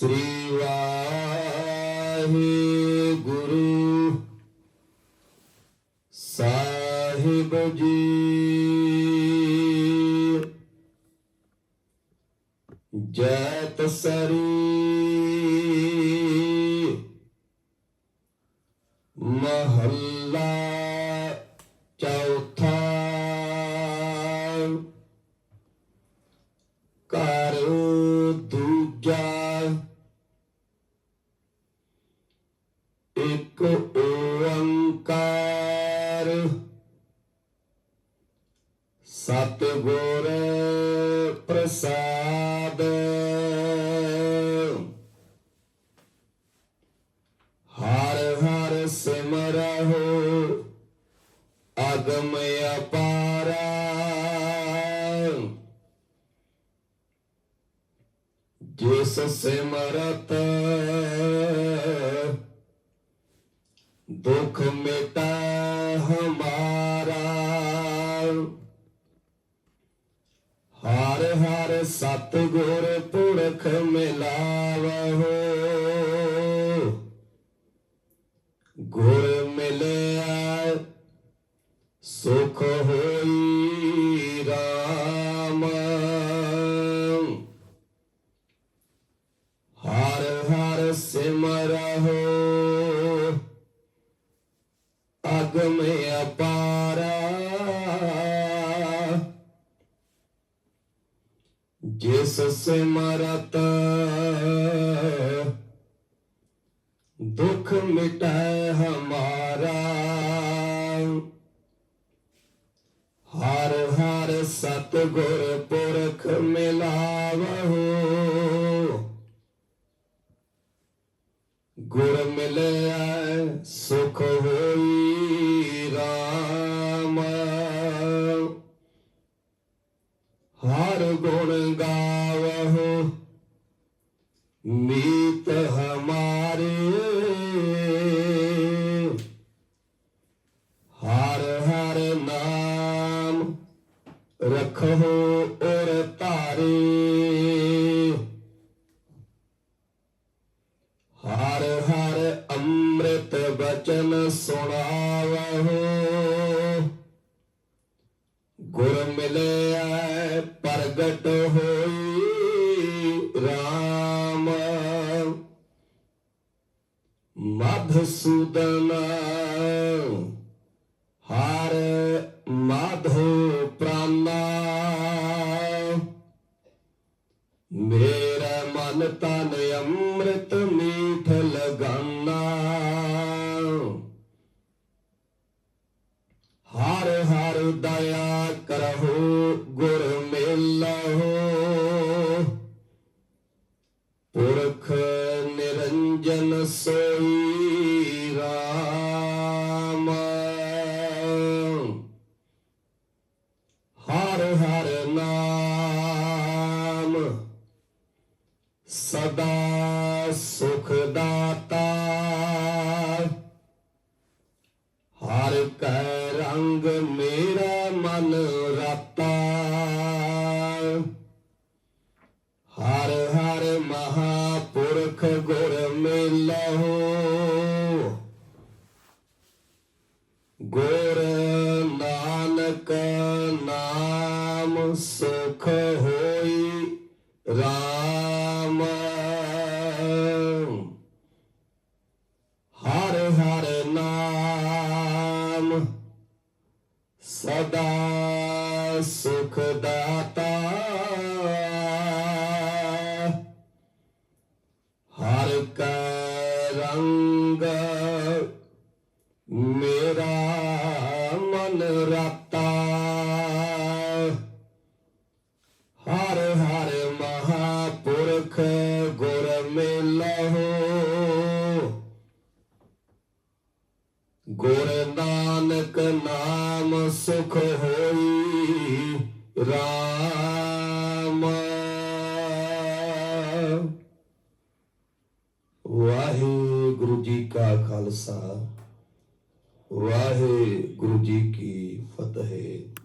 ਸ੍ਰੀ ਵਾਹਿਗੁਰੂ। ਸਾਹਿਬ ਜੀ। ਜੈ ਤਸਰੀ। ਮਹੱਲਾ ਇੱਕ ਓੰਕਾਰ। ਸਤਿਗੁਰ ਪ੍ਰਸਾਦ। ਹਰ ਹਰ ਸਿਮਰਹੁ ਅਗਮ ਅਪਾਰਾ। ਜਿਸ ਸਿਮਰਤ ਹਰ ਹਰ ਸਤਿਗੁਰ ਪੁਰਖ ਮਿਲਾਵਹੁ। ਗੁਰ ਮਿਲਿਆ ਸੁਖ ਹੋਈ ਰਾਮ। ਹਰ ਹਰ ਸਿਮਰਹੁ ਜਿਸ ਸਿਮਰਤ ਦੁਖ ਮਿਟੈ ਹਮਾਰਾ, ਹਰ ਹਰ ਸਤਿਗੁਰ ਪੁਰਖ ਮਿਲਾਵਹੁ। ਗੁਰ ਮਿਲਿਆ ਸੁਖ ਹੋਈ ਰਾਮ। ਹਰ ਗੁਣ ਰਖੋ ਔਰ ਧਾਰੇ। ਹਰ ਹਰ ਅੰਮ੍ਰਿਤ ਬਚਨ ਸੁਣਾਵਹੁ। ਗੁਰ ਮਿਲਿਆ ਪ੍ਰਗਟ ਹੋਈ RAM ਮਧਸੂਦਨ ਹਰ ਮਾਧੋ ਪ੍ਰਾਨਾ ने अमृत मीठ लगन्ना ਸੁਖ ਦਾਤਾ ਹਰ ਕੈ ਰੰਗ ਮੇਰਾ ਮਨ ਰਾਤਾ। ਸਦਾ ਸੁਖ ਦਾਤਾ। ਹਰ ਕੈ ਰੰਗ ਮੇਰਾ ਮਨ ਰਾਤਾ। ਹਰ ਹਰ ਮਹਾਪੁਰਖ ਗੁਰ ਮਿਲਹੁ ਗੁਰ ਨਾਨਕ ਨਾਮ RAM ਸੁਖ ਹੋਈ RAM ਵਾਹਿਗੁਰੂ ਜੀ ਕਾ ਖਾਲਸਾ ਵਾਹਿਗੁਰੂ ਜੀ ਕੀ ਫਤਿਹ।